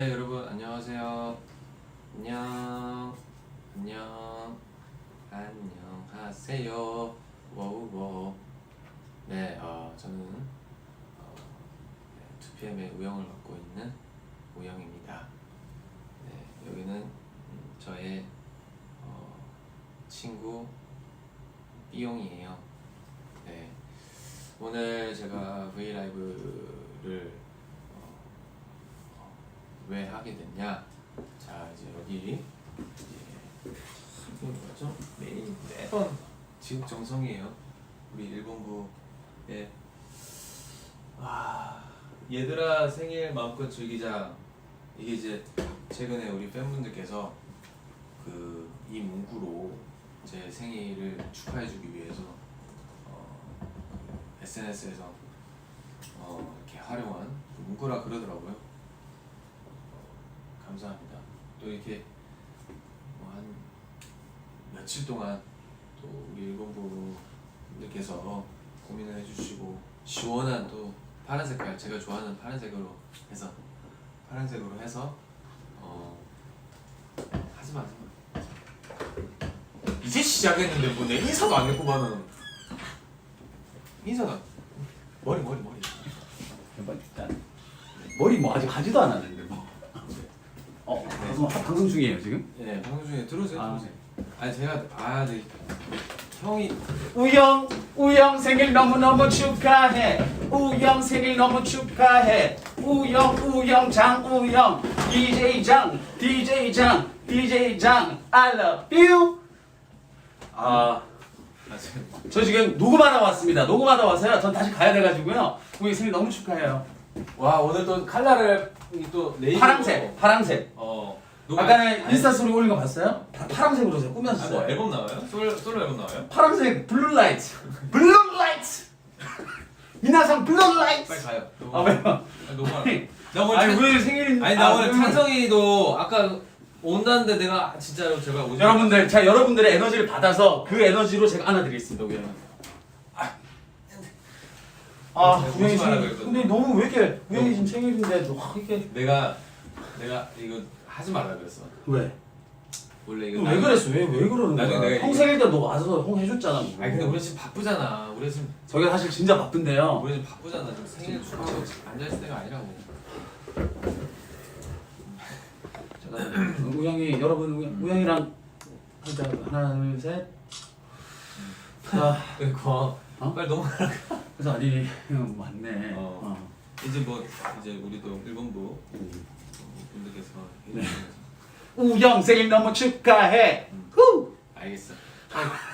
네, 여러분 안녕하세요. 안녕, 안녕, 안녕하세요. 워우워. 네, 어, 저는 어, 네, 2PM의 우영을 맡고 있는 우영입니다. 네, 여기는 음, 저의 어, 친구 삐용이에요. 네, 오늘 제가 V 라이브를 어, 왜 하게 됐냐? 자 이제 여기 이제 뭐죠? 메인 매번 지극 정성이에요. 우리 일본부의 와 얘들아 생일 마음껏 즐기자. 이게 이제 최근에 우리 팬분들께서 그 이 문구로 제 생일을 축하해주기 위해서 어, SNS에서 어, 이렇게 활용한 그 문구라 그러더라고요. 감사합니다. 또 이렇게 뭐 한 며칠 동안 또 우리 일본부 분들께서 고민을 해주시고 시원한 또 파란 색깔 제가 좋아하는 파란색으로 해서 파란색으로 해서 어 하지마 하지마 이제 시작했는데 뭐 내 인사도 안 했구만은. 인사도 안- 머리 머리 머리. 머리 뭐 아직 하지도 않았는데 방송 방송 중이에요 지금? 예 방송 중에 들어오세요 아. 들어오세요 아니 제가 아 네 형이 우영 우영 생일 너무 너무 축하해. 우영 생일 너무 축하해. 우영 우영 장우영 DJ 장 DJ 장 DJ 장 I love you. 아. 아 지금 저 지금 녹음하러 왔습니다. 녹음하러 와서요. 전 다시 가야 돼가지고요. 우영 생일 너무 축하해요. 와 오늘 또 칼라를 이또 레이저 파랑색, 파랑색. 어 아까는 아니, 인스타 스토리 올린 거 봤어요? 다 파랑색으로 제가 아, 꾸몄어요. 뭐 앨범 나와요? 솔 솔로 앨범 나와요? 파란색 블루 라이트 블루 라이트 미나상 블루라이트 빨리 가요. 녹음. 아 왜요? 아니, 녹음하라. 나 오늘 아니 찬- 왜 생일인 아니 나 아, 오늘 왜? 찬성이도 아까 온다는데 내가 진짜로 제가 오지 여러분들 제가 여러분들의 에너지를 받아서 그 에너지로 제가 안아드리겠습니다 우영은 아 오지 우영이 생일 그랬거든. 근데 너무 왜 이렇게 우영이 지금 생일인데 와 이게 내가 내가 이거 하지 말라 그랬어. 왜? 원래 이거 왜 나중에- 그랬어 왜 왜 그러는 나중에 거야 내가 형 생일 때너 와서 형 해줬잖아 뭐. 아니 근데 우리 지금 바쁘잖아. 우리 지금 저게 사실 진짜 바쁜데요 우리 지금 바쁘잖아. 지금 생일 축하하고 앉아 있을 때가 아니라고. 우영이 여러분 우영, 우영이랑 하자 하나 둘 셋 자 그거 어? 빨리 너무 그래서 아니 형 맞네 어. 어. 이제 뭐 이제 우리도 일본부 분들께서 네. 우영 생일 너무 축하해. 후. 알겠어.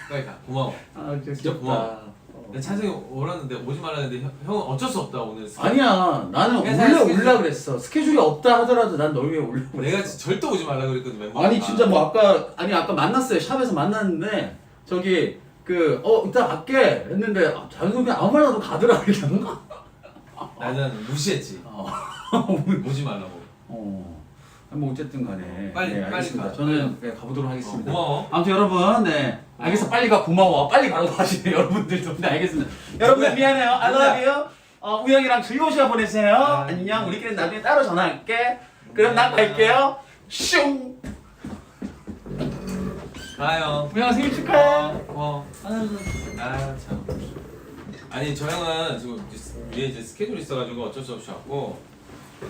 빨리 가. 고마워. 아 진짜 고마워. 어. 내 찬성이 오라는데 오지 말라는데 형, 형은 어쩔 수 없다 오늘. 아니야 나는 회사에 원래 스케줄- 올라 그랬어 스케줄이 없다 하더라도 난 널 위해 올라 그랬어. 내가 진짜 절대 오지 말라 그랬거든 멤버. 아니 진짜 뭐 아까 아니 아까 만났어요 샵에서 만났는데 저기 그 어 이따 갈게 했는데 아, 자연스럽게 아무 말안 하고 가더라 그냥. 나는 무시했지. 어. 오지 말라고. 어. 뭐 어쨌든 간에 빨리, 네, 빨리 알겠습니다. 가. 저는 네, 가보도록 하겠습니다. 어, 고마워. 아무튼 여러분, 네. 알겠어. 빨리 가. 고마워. 빨리 가라고 하시네, 여러분들도. 네, 알겠습니다. 여러분들 미안해요. I love you. 어, 우영이랑 즐거운 시간 보내세요. 아, 안녕. 우리끼리 나중에 따로 전화할게. 그럼 난 갈게요. 슝. 가요. 우영아 생일 축하해. 어. 아 참. 아니 저 형은 지금 이제 위에 이제 스케줄 있어가지고 어쩔 수 없이 왔고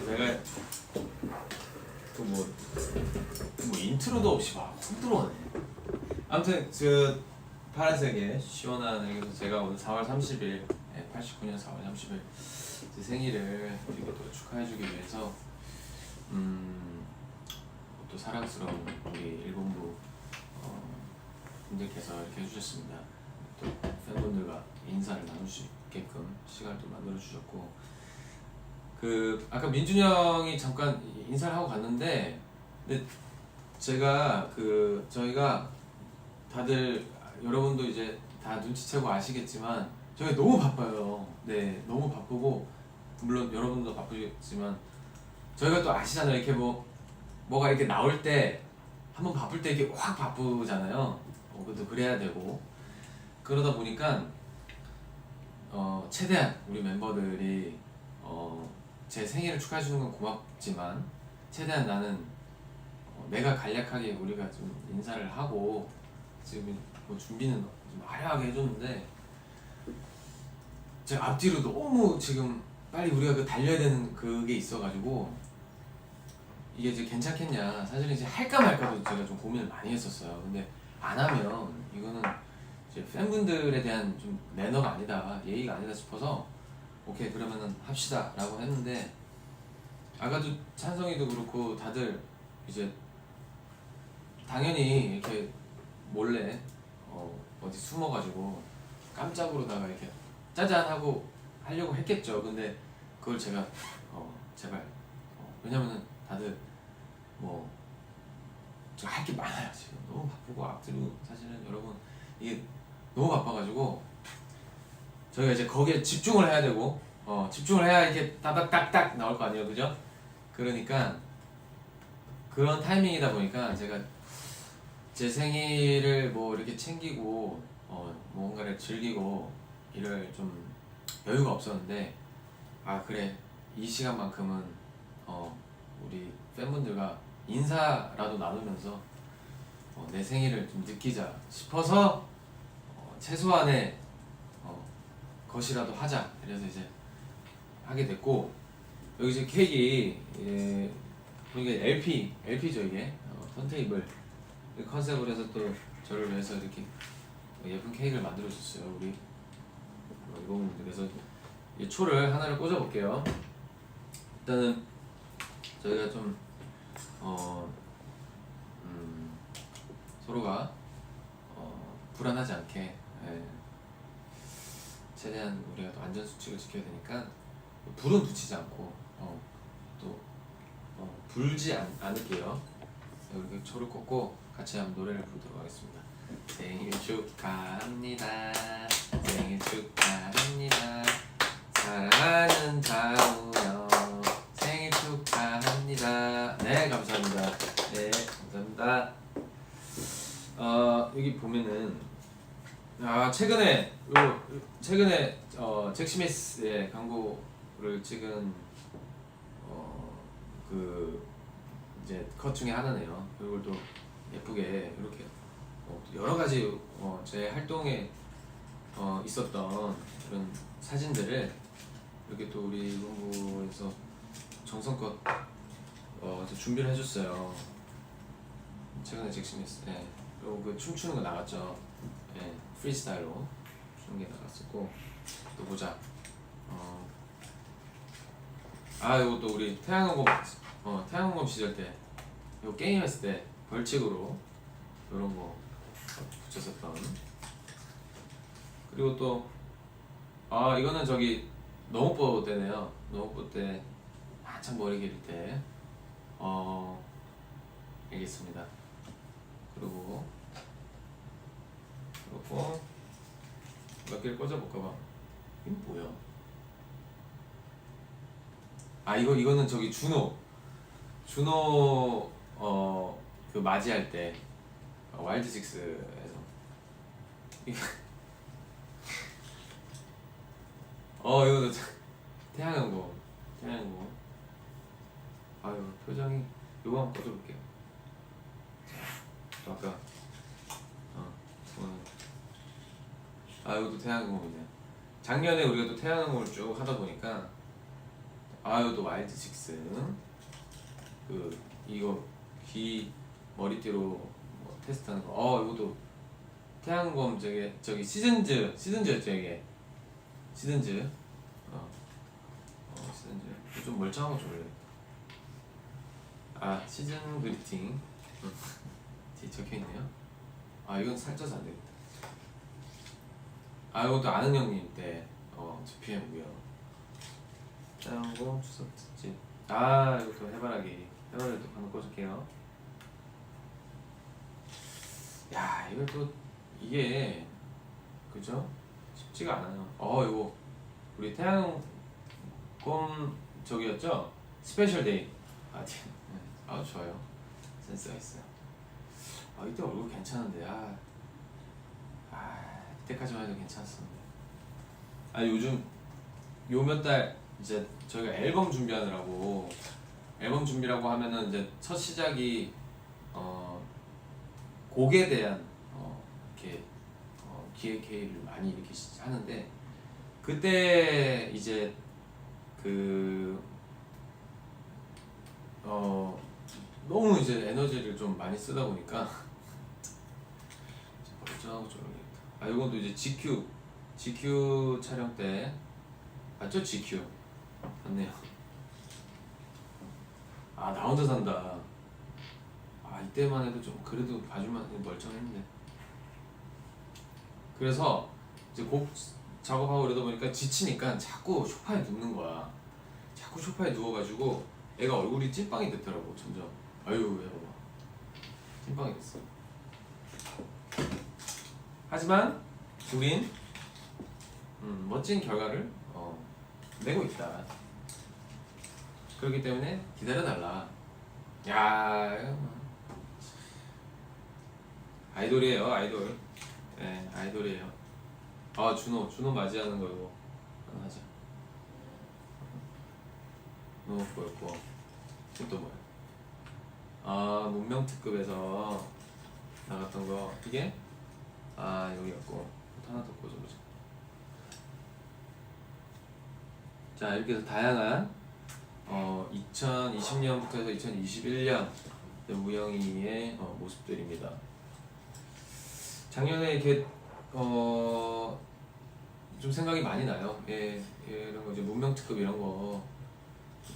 내가 또뭐 뭐 인트로도 없이 막훅 들어오네. 아무튼 그 파란색의 시원한 여기서 제가 오늘 4월 30일, 89년 4월 30일 제 생일을 이렇게 또 축하해주기 위해서 음, 또 사랑스러운 우리 일본부 어, 분들께서 이렇게 해주셨습니다. 또 팬분들과 인사를 나눌 수 있게끔 시간을 또 만들어 주셨고 그 아까 민준이 형이 잠깐 인사를 하고 갔는데 근데 제가 그 저희가 다들 여러분도 이제 다 눈치채고 아시겠지만 저희 너무 바빠요. 네, 너무 바쁘고 물론 여러분도 바쁘겠지만 저희가 또 아시잖아요. 이렇게 뭐 뭐가 이렇게 나올 때 한번 바쁠 때 이렇게 확 바쁘잖아요. 어, 그래도 그래야 되고 그러다 보니까 어, 최대한 우리 멤버들이 어, 제 생일을 축하해 주는 건 고맙지만 최대한 나는 어, 내가 간략하게 우리가 좀 인사를 하고 지금 뭐 준비는 좀 화려하게 해줬는데 제가 앞뒤로 너무 지금 빨리 우리가 그 달려야 되는 그게 있어가지고 이게 이제 괜찮겠냐. 사실은 이제 할까 말까도 제가 좀 고민을 많이 했었어요. 근데 안 하면 이거는 이제 팬분들에 대한 좀 매너가 아니다 예의가 아니다 싶어서 오케이 그러면은 합시다. 라고 했는데 아까도 찬성이도 그렇고 다들 이제 당연히 이렇게 몰래 어, 어디 숨어가지고 깜짝으로다가 이렇게 짜잔 하고 하려고 했겠죠. 근데 그걸 제가 어, 제발 어, 왜냐면은 다들 뭐 제가 할 게 많아요 지금. 너무 바쁘고 앞뒤로 사실은 여러분 이게 너무 바빠가지고 저희가 이제 거기에 집중을 해야 되고 어 집중을 해야 이렇게 따닥딱딱 나올 거 아니에요 그죠? 그러니까 그런 타이밍이다 보니까 제가 제 생일을 뭐 이렇게 챙기고 어 뭔가를 즐기고 이럴 좀 여유가 없었는데 아 그래 이 시간만큼은 어 우리 팬분들과 인사라도 나누면서 어, 내 생일을 좀 느끼자 싶어서 어, 최소한의 어, 것이라도 하자. 그래서 이제 하게 됐고 여기 이제 케이크 예, 이게 LP LP죠 이게. 어, 턴테이블. 이 컨셉으로 해서 또 저를 위해서 이렇게 예쁜 케이크를 만들어 줬어요 우리. 어, 이거분들 그래서 이 초를 하나를 꽂아 볼게요. 일단은 저희가 좀 어, 음, 서로가 어, 불안하지 않게 예, 최대한 우리가 또 안전 수칙을 지켜야 되니까 불은 붙이지 않고 어, 또 어, 불지 않, 않을게요. 이렇게 초를 꽂고 같이 한번 노래를 부르도록 하겠습니다. 생일 축하합니다. 생일 축하합니다. 사랑하는 다우 형 생일 축하합니다. 네 감사합니다. 네 감사합니다. 어 여기 보면은 아 최근에 요 최근에 어 잭 스미스의 광고를 찍은 어 그 이제 컷 중에 하나네요. 이걸 또 예쁘게 이렇게 어, 여러 가지 어, 제 활동에 어, 있었던 그런 사진들을 이렇게 또 우리 본부에서 정성껏 어, 또 준비를 해줬어요. 최근에 잭 스미스, 예. 그리고 그 춤추는 거 나갔죠. 예, 프리스타일로 추는 게 나갔었고 또 보자. 어, 아 이거 또 우리 태양광검 어 태양광검 시절 때 이거 게임 했을 때 벌칙으로 이런 거 붙였었던. 그리고 또 아 이거는 저기 농업보 때네요. 농업보 때 한참 머리 기를 때어 알겠습니다. 그리고 그리고 몇 개를 꽂아볼까 봐. 이거 뭐야? 아 이거 이거는 저기 준호. 준호 어 그 맞이할 때. 어, 와일드 식스에서. 어 이거 태양광고 태양광고 아유 표정이 이거 한번 꺼줘볼게요. 자, 아까 어 오늘 아 이것도 태양광이네. 작년에 우리가 또 태양광을 쭉 하다 보니까 아유 또 와일드 식스. 그 이거 귀 머리띠로 뭐 테스트하는 거어 이것도 태양검 저기 저기 시즌즈 시즌즈였죠 이게. 시즌즈. 어, 어 시즌즈. 좀 멀쩡한 거 줄래 아 시즌 그리팅. 음. 뒤에 적혀있네요. 아 이건 살쪄서 안 되겠다 아 이것도 아는 형님 때어 GPM고요. 짱고 추석 특집 아 이것도 해바라기. 해바라기도 한번 꽂을게요. 야 이거 또 이게 그죠? 쉽지가 않아요. 어 이거 우리 태양검 저기였죠? 스페셜 데이. 아, 참. 네. 아 좋아요. 센스가 있어요. 아 이때 얼굴 괜찮은데 아, 아 이때까지만 해도 괜찮았었는데 아 요즘 요 몇 달 이제 저희가 앨범 준비하느라고 앨범 준비라고 하면은 이제 첫 시작이 어 곡에 대한 어 이렇게 어, 기획 회의를 많이 이렇게 시- 하는데 그때 이제 그 어, 너무 이제 에너지를 좀 많이 쓰다 보니까 멀쩡하고 저러겠다. 아 이것도 이제 GQ GQ 촬영 때 맞죠 GQ 맞네요. 아 나 혼자 산다. 아 이때만 해도 좀 그래도 봐줄만 멀쩡했는데. 그래서 이제 곡 작업하고 그러다 보니까 지치니까 자꾸 소파에 눕는 거야. 자꾸 소파에 누워가지고 애가 얼굴이 찐빵이 됐더라고 점점. 아유 해봐봐. 찐빵이 됐어. 하지만 우린 음, 멋진 결과를 어, 내고 있다. 그렇기 때문에 기다려달라. 야, 뭐. 아이돌이에요, 아이돌. 네, 아이돌이에요. 아, 준호, 준호 맞이하는 거 이거 하자. 너무 보였고. 이또 뭐야? 아, 문명 특급에서 나갔던 거 이게 아 여기였고 하나 더 꽂아보자. 자 이렇게 해서 다양한 어 2020년부터 해서 2021년 우영이의 어, 모습들입니다. 작년에 이렇게 어, 좀 생각이 많이 나요. 예, 예, 이런 거 이제 문명특급 이런 거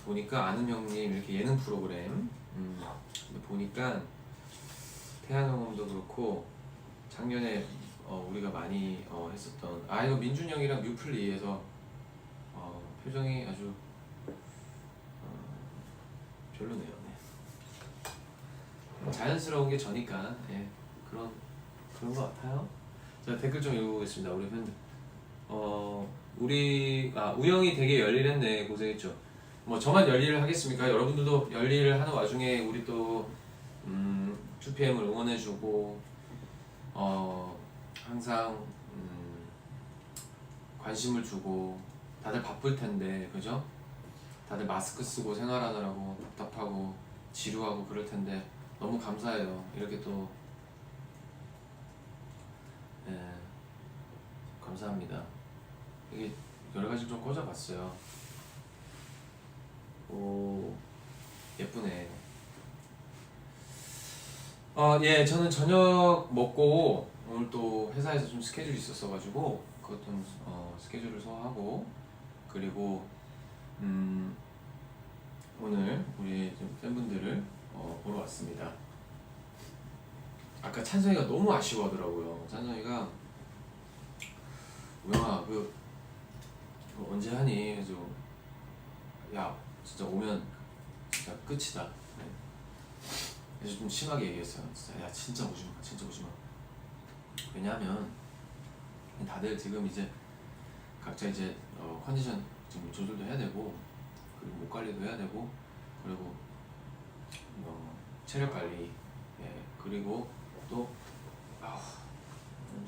보니까 아는 형님 이렇게 예능 프로그램 음, 보니까 태양형도 그렇고 작년에 어, 우리가 많이 어, 했었던 아 이거 민준 형이랑 뮤플리에서 어, 표정이 아주 어, 별로네요. 네. 자연스러운 게 저니까 예, 그런 그런 것 같아요. 자 댓글 좀 읽어보겠습니다. 우리 팬들. 어 우리 아 우영이 되게 열일했네 고생했죠. 뭐 저만 열일을 하겠습니까? 여러분들도 열일을 하는 와중에 우리 또 음, 2PM을 응원해주고 어 항상 음, 관심을 주고 다들 바쁠 텐데 그죠? 다들 마스크 쓰고 생활하느라고 답답하고 지루하고 그럴 텐데 너무 감사해요. 이렇게 또 예, 감사합니다. 이게 여러 가지 좀 꽂아봤어요. 오 예쁘네. 어, 예, 저는 저녁 먹고 오늘 또 회사에서 좀 스케줄이 있었어가지고 그것 좀 어, 스케줄을 소화하고 그리고 음, 오늘 우리 좀 팬분들을 어, 보러 왔습니다. 아까 찬성이가 너무 아쉬워하더라고요. 찬성이가 우영아 그, 그 언제 하니? 그래서 야 진짜 오면 진짜 끝이다. 네. 그래서 좀 심하게 얘기했어요. 진짜 야 진짜 오지 마, 진짜 오지 마. 왜냐하면 다들 지금 이제 각자 이제 어, 컨디션 좀 조절도 해야 되고 그리고 목 관리도 해야 되고 그리고 어, 체력 관리 예 그리고 또 아,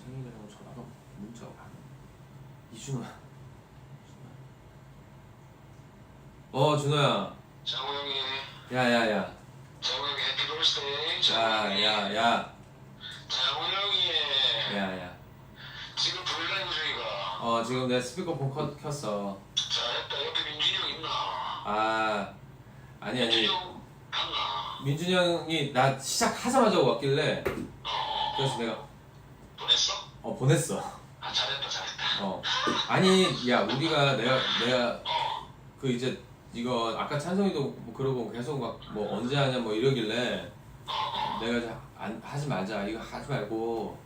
생일이라고 전화가 문자가 많네. 이준호야. 어 준호야. 장우 형이 야야야. 장우 형이 birthday 장우 형이 야야야. 장우 형이 야 야. 지금 브이라이브 중이가 어 지금 내 스피커폰 켜, 켰어. 잘했다 옆에 민준이 형 있나 아 아니 민준이 아니 형 갔나 민준이 형이 나 시작하자마자 왔길래 어어 그래서 내가 보냈어? 어 보냈어. 아 잘했다 잘했다 어 아니 야 우리가 내가 내가 어 그 이제 이거 아까 찬성이도 뭐 그러고 계속 막 뭐 언제 하냐 뭐 이러길래 내가 이제 안 하지 말자 이거 하지 말고.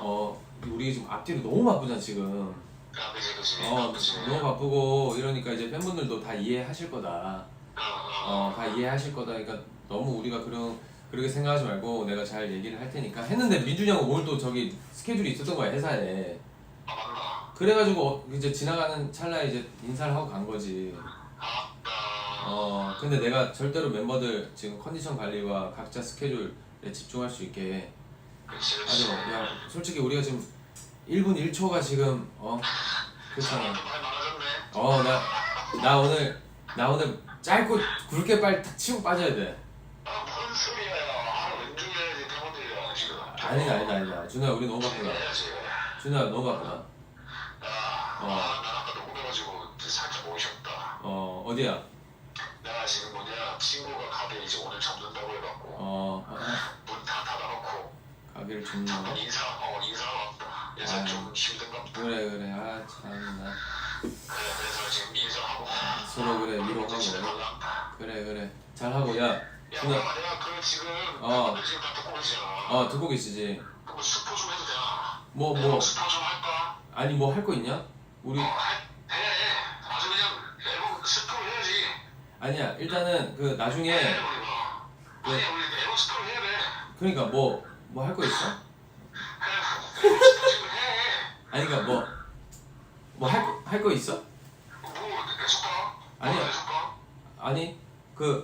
어어 우리 지금 앞뒤로 너무 바쁘잖아 지금. 아 그지 그지 어 그지 너무 바쁘고 이러니까 이제 팬분들도 다 이해하실 거다. 어어 어다 이해하실 거다. 그러니까 너무 우리가 그런 그렇게 생각하지 말고 내가 잘 얘기를 할 테니까. 했는데 민준이 형은 오늘 또 저기 스케줄이 있었던 거야 회사에. 아 그래가지고 이제 지나가는 찰나에 이제 인사를 하고 간 거지 어 근데 내가 절대로 멤버들 지금 컨디션 관리와 각자 스케줄에 집중할 수 있게 그치 아주 야 솔직히 우리가 지금 1분 1초가 지금 어? 그렇잖아. 사람도 많이 많아졌네 어 나 나 오늘 나 오늘 짧고 굵게 빨리 탁 치고 빠져야 돼. 아뭔 소리야 해야지 지금 아니다 아니다 아니다 준호야 우리 너무 바쁘다. 해야지 준호야 너무 바쁘다. 야, 어. 아, 난 아까 녹음해가지고 살짝 싶다. 어 어디야 내가 지금 뭐냐, 친구가 가게 이제 오늘 접는다고 해갖고, 어 아, 문 다 닫아놓고, 잠깐 거 인사, 어, 인사하러 왔다. 그래서 아. 좀 힘든가 보다. 그래 그래 아 참나 그래, 그래서 지금 인사하고, 서로 그래 위로하고. 그래 그래 잘하고 야 야, 준호 그럼 내가 그 지금, 어. 어. 지금 다 듣고 계시잖아. 어 듣고 계시지 그럼 스포 좀 해도 되나? 뭐 내가 뭐 스포 좀 할까? 아니 뭐 할 거 있냐 우리 어, 해, 해. 아주 그냥 앨범 스포 해야지. 아니야 일단은 그 나중에 해, 우리가. 네. 아니, 우리 앨범 스포 해야 돼. 그러니까 뭐 뭐 할 거 있어 지금 해. 아니 그러니까 뭐뭐할할거 있어 뭐 가? 아니 그야그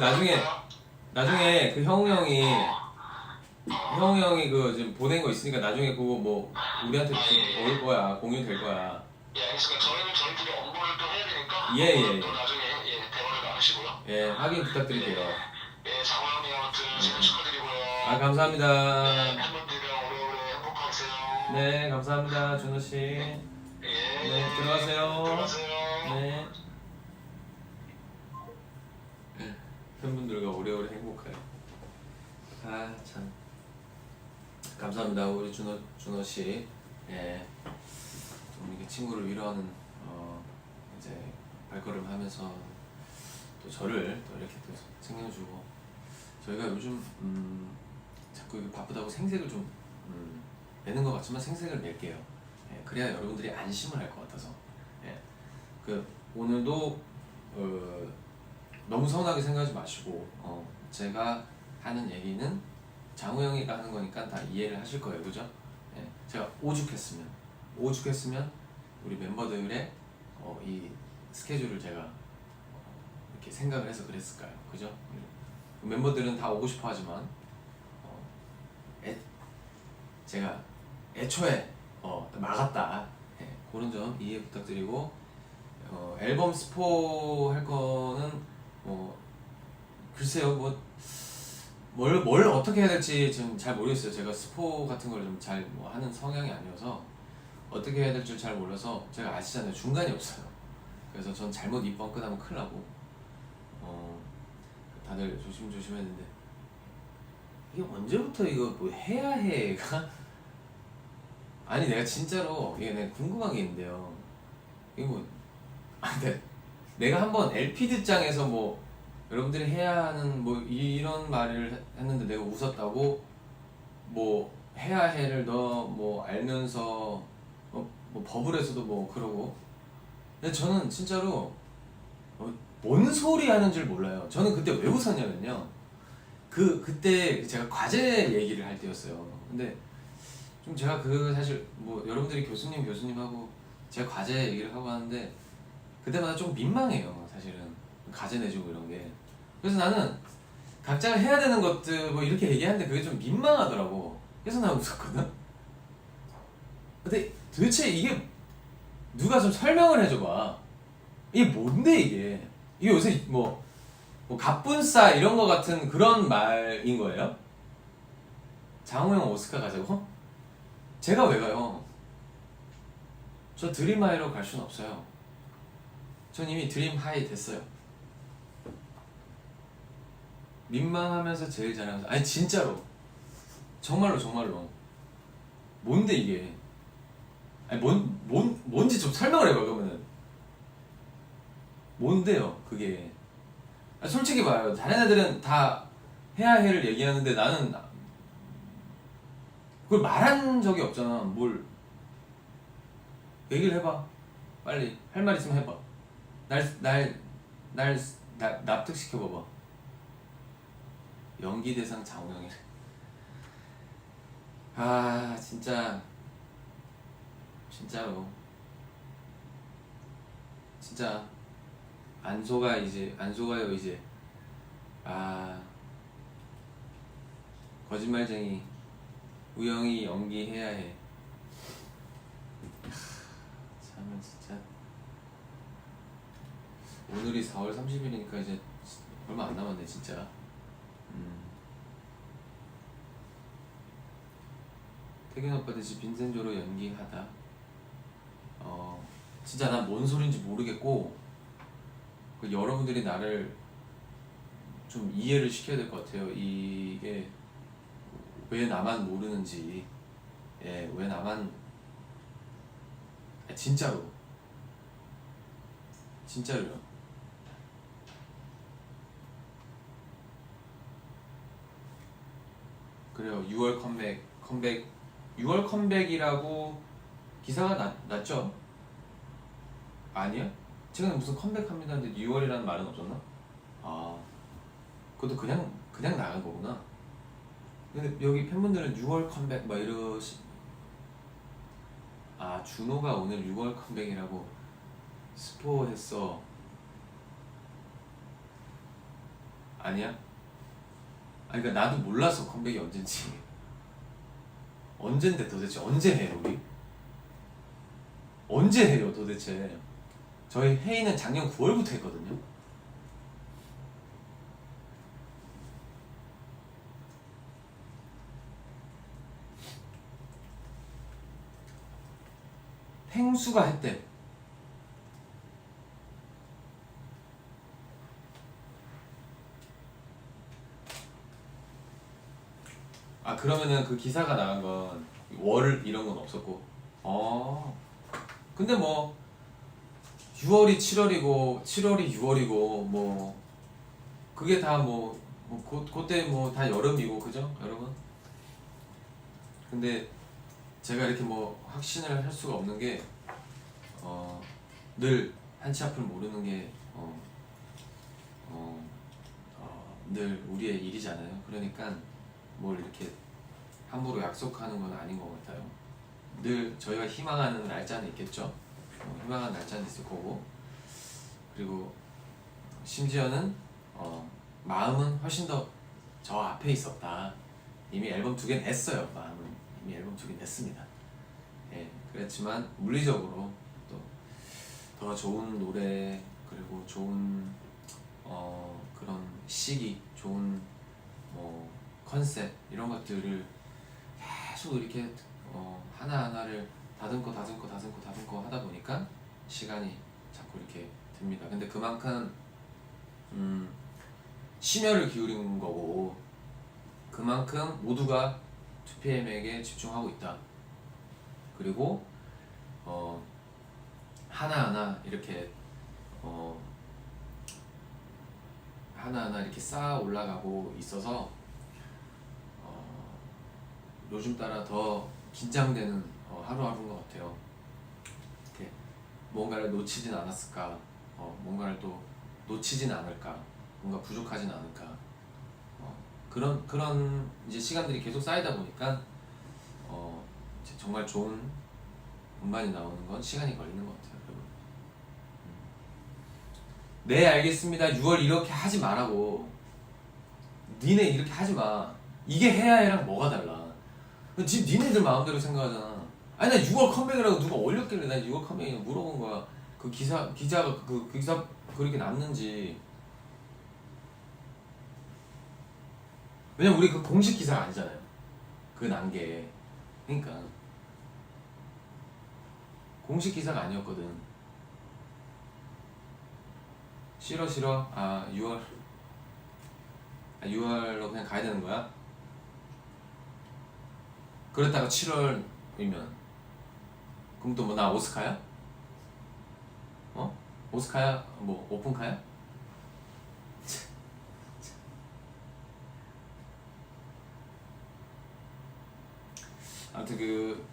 나중에 나중에 그 형우 형이 형우 형이 그 지금 보낸 거 있으니까 나중에 그거 뭐 우리한테 좀올 거야 공유 될 거야 예, 알겠습니다. 저희는 저희끼리 업무를 또 해야 되니까 예, 예, 예. 또 나중에 예, 대화를 나누시고요. 예 확인 부탁드릴게요 예, 장호 형님 아무튼 생일 축하드리고요. 아 감사합니다 네, 팬분들이랑 오래오래 행복하세요. 네 감사합니다 준호 씨 예. 네, 들어가세요. 들어가세요. 네. 팬분들과 오래오래 행복하게. 아 참. 감사합니다 우리 준호 준호 씨. 예. 좀 이렇게 친구를 위로하는 어 이제 발걸음하면서 또 저를 또 이렇게 또 챙겨주고 저희가 요즘 음 자꾸 바쁘다고 생색을 좀 음, 내는 것 같지만 생색을 낼게요. 예, 그래야 여러분들이 안심을 할 것 같아서. 예. 그 오늘도 어, 너무 서운하게 생각하지 마시고 어, 제가 하는 얘기는 장우 형이가 하는 거니까 다 이해를 하실 거예요, 그죠? 예. 제가 오죽했으면 오죽했으면 우리 멤버들의 어, 이 스케줄을 제가 어, 이렇게 생각을 해서 그랬을까요, 그죠? 음. 멤버들은 다 오고 싶어 하지만 어, 애, 제가 애초에 어, 막았다. 예, 그런 점 이해 부탁드리고 어, 앨범 스포 할 거는 뭐 글쎄요 뭐 뭘 뭘 어떻게 해야 될지 지금 잘 모르겠어요. 제가 스포 같은 걸 좀 잘 뭐 하는 성향이 아니어서 어떻게 해야 될지 잘 몰라서 제가 아시잖아요. 중간이 없어요. 그래서 전 잘못 입번 끝하면 큰일 나고 어, 다들 조심조심 했는데. 이게 언제부터 이거 뭐 해야 해가? 아니 내가 진짜로 이게 내가 궁금한 게 있는데요. 이거 뭐 아, 근데 내가 한번 LP 듣장에서 뭐 여러분들이 해야 하는 뭐 이런 말을 했- 했는데 내가 웃었다고 뭐 해야 해를 너 뭐 알면서 뭐, 뭐 버블에서도 뭐 그러고. 근데 저는 진짜로 어, 뭔 소리 하는 줄 몰라요. 저는 그때 왜 웃었냐면요. 그 그때 제가 과제 얘기를 할 때였어요. 근데 좀 제가 그 사실 뭐 여러분들이 교수님 교수님하고 제가 과제 얘기를 하고 하는데 그때마다 좀 민망해요 사실은 과제 내주고 이런 게 그래서 나는 각자가 해야 되는 것들 뭐 이렇게 얘기하는데 그게 좀 민망하더라고 그래서 나 웃었거든 근데 도대체 이게 누가 좀 설명을 해줘봐 이게 뭔데 이게 이게 요새 뭐, 뭐 갑분싸 이런 거 같은 그런 말인 거예요? 장호 형 오스카 가자고? 제가 왜 가요? 저 드림 하이로 갈 수는 없어요. 전 이미 드림 하이 됐어요. 민망하면서 제일 잘하면서 아니 진짜로 정말로 정말로 뭔데 이게 아니 뭔, 뭔 뭔지 좀 설명을 해봐 그러면은 뭔데요 그게 아, 솔직히 봐요 다른 애들은 다 해야 해를 얘기하는데 나는 그걸 말한 적이 없잖아. 뭘 얘기를 해봐. 빨리 할 말 있으면 해봐. 날 날 날 납득시켜 봐봐. 연기 대상 장우영이. 아 진짜 진짜로 진짜 안 속아 이제 안 속아요 이제 아 거짓말쟁이. 우영이 연기해야 해. 참 진짜 오늘이 4월 30일이니까 이제 얼마 안 남았네 진짜. 음. 태균 오빠 대신 빈센조로 연기하다. 어 진짜 난 뭔 소린지 모르겠고 그 여러분들이 나를 좀 이해를 시켜야 될 것 같아요. 이게 왜 나만 모르는지, 예, 왜 나만 아, 진짜로 진짜로요. 그래요. 6월 컴백 컴백 6월 컴백이라고 기사가 났, 났죠? 아니야? 최근에 무슨 컴백합니다 근데 6월이라는 말은 없었나? 아 그것도 그냥 그냥 나간 거구나. 근데 여기 팬분들은 6월 컴백 막 이러시 아 준호가 오늘 6월 컴백이라고 스포했어. 아니야? 아니 그러니까 나도 몰랐어 컴백이 언젠지. 언젠데 도대체 언제 해요 우리? 언제 해요 도대체? 저희 회의는 작년 9월부터 했거든요. 펭수가 했대. 아 그러면은 그 기사가 나간 건 월 이런 건 없었고. 어. 근데 뭐 6월이 7월이고 7월이 6월이고 뭐 그게 다뭐 뭐, 그, 그때 뭐 다 여름이고 그죠 여러분? 근데 제가 이렇게 뭐 확신을 할 수가 없는 게 어, 늘 한치 앞을 모르는 게 어, 어, 어, 늘 우리의 일이잖아요. 그러니까 뭘 이렇게 함부로 약속하는 건 아닌 것 같아요. 늘 저희가 희망하는 날짜는 있겠죠. 어, 희망하는 날짜는 있을 거고 그리고 심지어는 어, 마음은 훨씬 더 저 앞에 있었다. 이미 앨범 두 개 냈어요. 마음은 이미 앨범 두 개 냈습니다. 예, 그렇지만 물리적으로 또 더 좋은 노래 그리고 좋은 어, 그런 시기, 좋은 뭐 컨셉 이런 것들을 계속 이렇게 어, 하나 하나를 다듬고 다듬고 다듬고 다듬고 하다 보니까 시간이 자꾸 이렇게 듭니다. 근데 그만큼 음, 심혈을 기울인 거고 그만큼 모두가 2PM에게 집중하고 있다. 그리고 어, 하나하나 이렇게 어, 하나하나 이렇게 쌓아 올라가고 있어서 어, 요즘 따라 더 긴장되는 어, 하루하루인 것 같아요. 이렇게 뭔가를 놓치진 않았을까, 어, 뭔가를 또 놓치진 않을까, 뭔가 부족하진 않을까. 어, 그런 그런 이제 시간들이 계속 쌓이다 보니까 어, 정말 좋은 음반이 나오는 건 시간이 걸리는 것 같아요. 음. 네 알겠습니다. 6월 이렇게 하지 말라고. 니네 이렇게 하지 마. 이게 해야 해랑 뭐가 달라? 지금 니네들 마음대로 생각하잖아. 아니 나 6월 컴백이라고 누가 올렸길래 나 6월 컴백이냐고 물어본 거야. 그 기사 기자가 그, 그 기사 그렇게 났는지. 왜냐면 우리 그 공식 기사가 아니잖아요. 그난 게. 그러니까 공식 기사가 아니었거든. 싫어 싫어. 아 6월. 아 6월로 그냥 가야 되는 거야? 그랬다가 7월이면 그럼 또 뭐 나 오스카야? 어? 오스카야? 뭐 오픈카야? 아무튼 그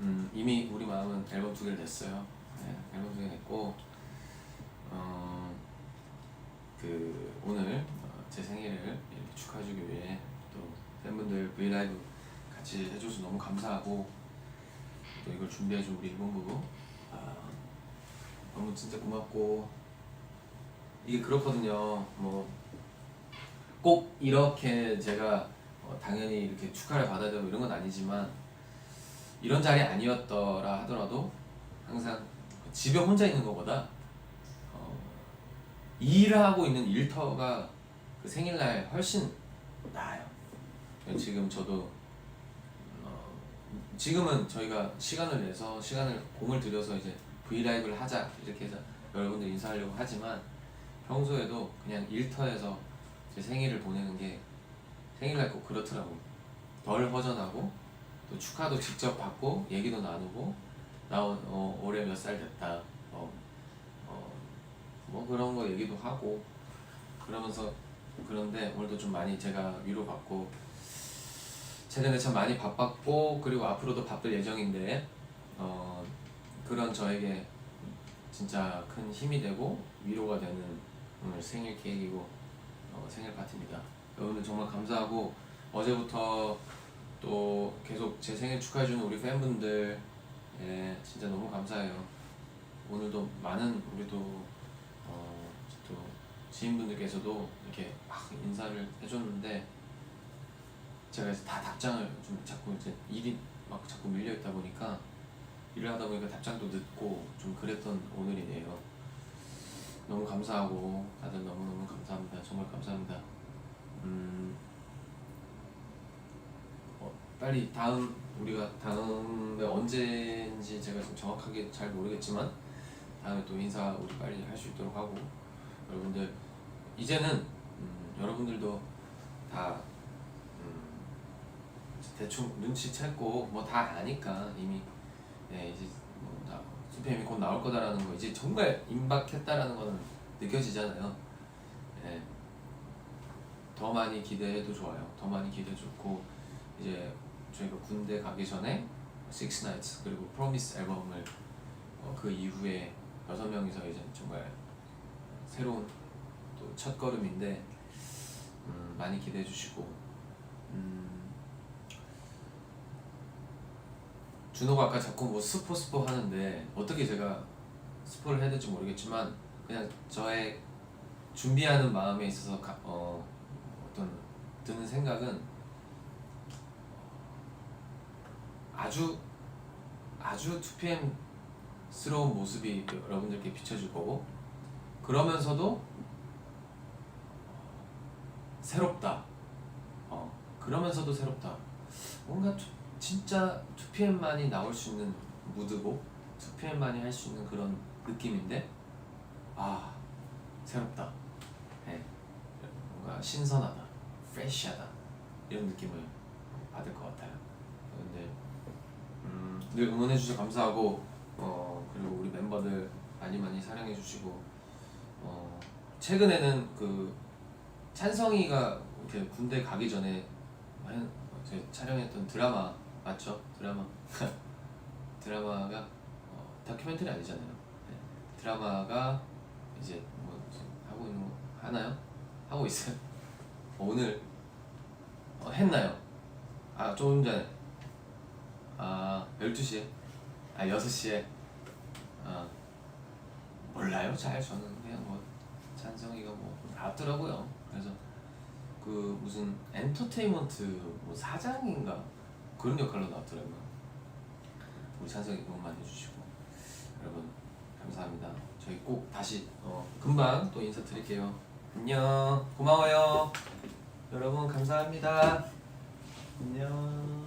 음, 이미 우리 마음은 앨범 두 개를 냈어요. 네, 앨범 두 개 냈고 어, 그 오늘 어, 제 생일을 축하해주기 위해 또 팬분들 브이라이브 같이 해줘서 너무 감사하고 또 이걸 준비해준 우리 일본부 아, 너무 진짜 고맙고 이게 그렇거든요. 뭐 꼭 이렇게 제가 어, 당연히 이렇게 축하를 받아야 되고 이런 건 아니지만 이런 자리 아니었더라 하더라도 항상 집에 혼자 있는 것보다 어, 일을 하고 있는 일터가 그 생일날 훨씬 나아요. 지금 저도 어, 지금은 저희가 시간을 내서 시간을 공을 들여서 이제 브이라이브를 하자 이렇게 해서 여러분들 인사하려고 하지만 평소에도 그냥 일터에서 제 생일을 보내는 게 생일날 꼭 그렇더라고. 덜 허전하고 또 축하도 직접 받고 얘기도 나누고 나 어, 어, 올해 몇 살 됐다. 어, 어, 뭐 그런 거 얘기도 하고 그러면서 그런데 오늘도 좀 많이 제가 위로받고 최근에 참 많이 바빴고 그리고 앞으로도 바쁠 예정인데 어, 그런 저에게 진짜 큰 힘이 되고 위로가 되는 오늘 생일 케이크이고 어, 생일 파티입니다. 여러분들 정말 감사하고 어제부터 또 계속 제 생일 축하해주는 우리 팬분들 예, 진짜 너무 감사해요. 오늘도 많은 우리도 어, 또 지인분들께서도 이렇게 막 인사를 해줬는데 제가 이제 다 답장을 좀 자꾸 이제 일이 막 자꾸 밀려 있다 보니까 일을 하다 보니까 답장도 늦고 좀 그랬던 오늘이네요. 너무 감사하고 다들 너무 너무 감사합니다. 정말 감사합니다. 음, 어, 빨리 다음 우리가 다음에 언제인지 제가 좀 정확하게 잘 모르겠지만 다음에 또 인사 우리 빨리 할 수 있도록 하고 여러분들 이제는 음, 여러분들도 다 음, 대충 눈치챘고 뭐 다 아니까 이미 네, 이제 뭐 나, 수피엠이 곧 나올 거다라는 거 이제 정말 임박했다라는 거는 느껴지잖아요. 네. 더 많이 기대해도 좋아요. 더 많이 기대 좋고 이제 저희가 군대 가기 전에 Six Nights 그리고 Promise 앨범을 어, 그 이후에 여섯 명이서 이제 정말 새로운 또 첫 걸음인데 음, 많이 기대해 주시고 음, 준호가 아까 자꾸 뭐 스포 스포 하는데 어떻게 제가 스포를 해야 될지 모르겠지만 그냥 저의 준비하는 마음에 있어서 가, 어, 어떤 드는 생각은 아주 아주 2PM스러운 모습이 여러분들께 비춰질 거고 그러면서도 새롭다. 어, 그러면서도 새롭다. 뭔가 투- 진짜 2PM만이 나올 수 있는 무드고 2PM만이 할 수 있는 그런 느낌인데 아 새롭다. 네. 뭔가 신선하다, 프레시하다 이런 느낌을 받을 것 같아요. 근데 음, 늘 응원해 주셔서 감사하고 어, 그리고 우리 멤버들 많이 많이 사랑해 주시고 어, 최근에는 그 찬성이가 이렇게 군대 가기 전에 한, 제 촬영했던 드라마 맞죠? 드라마 드라마가 어, 다큐멘터리 아니잖아요. 네. 드라마가 이제 뭐 하고 있는 거 하나요? 하고 있어요. 어, 오늘 어, 했나요? 아 조금 전에 아 12시에 아 6시에 아 몰라요 잘 저는 그냥 뭐 찬성이가 뭐 나왔더라고요 그래서 그 무슨 엔터테인먼트 뭐 사장인가 그런 역할로 나왔더라고요. 우리 찬성이 응원만 해주시고. 여러분 감사합니다. 저희 꼭 다시 어, 금방 또 인사 드릴게요. 안녕. 고마워요. 여러분 감사합니다. 안녕